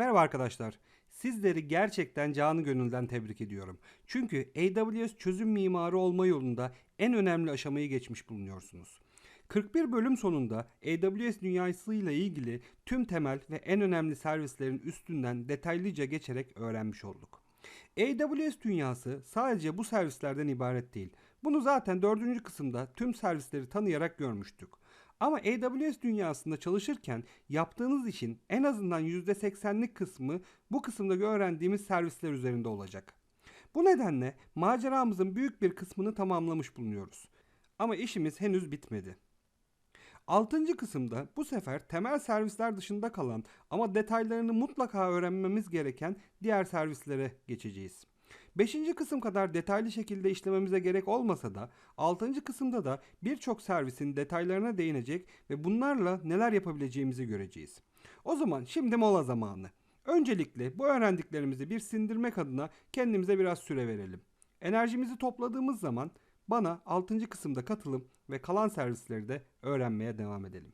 Merhaba arkadaşlar. Sizleri gerçekten canı gönülden tebrik ediyorum. Çünkü AWS çözüm mimarı olma yolunda en önemli aşamayı geçmiş bulunuyorsunuz. 41 bölüm sonunda AWS dünyasıyla ilgili tüm temel ve en önemli servislerin üstünden detaylıca geçerek öğrenmiş olduk. AWS dünyası sadece bu servislerden ibaret değil. Bunu zaten dördüncü kısımda tüm servisleri tanıyarak görmüştük. Ama AWS dünyasında çalışırken yaptığınız işin en azından %80'lik kısmı bu kısımda öğrendiğimiz servisler üzerinde olacak. Bu nedenle maceramızın büyük bir kısmını tamamlamış bulunuyoruz. Ama işimiz henüz bitmedi. Altıncı kısımda bu sefer temel servisler dışında kalan ama detaylarını mutlaka öğrenmemiz gereken diğer servislere geçeceğiz. Beşinci kısım kadar detaylı şekilde işlememize gerek olmasa da altıncı kısımda da birçok servisin detaylarına değinecek ve bunlarla neler yapabileceğimizi göreceğiz. O zaman şimdi mola zamanı. Öncelikle bu öğrendiklerimizi bir sindirmek adına kendimize biraz süre verelim. Enerjimizi topladığımız zaman bana 6. kısımda katılım ve kalan servisleri de öğrenmeye devam edelim.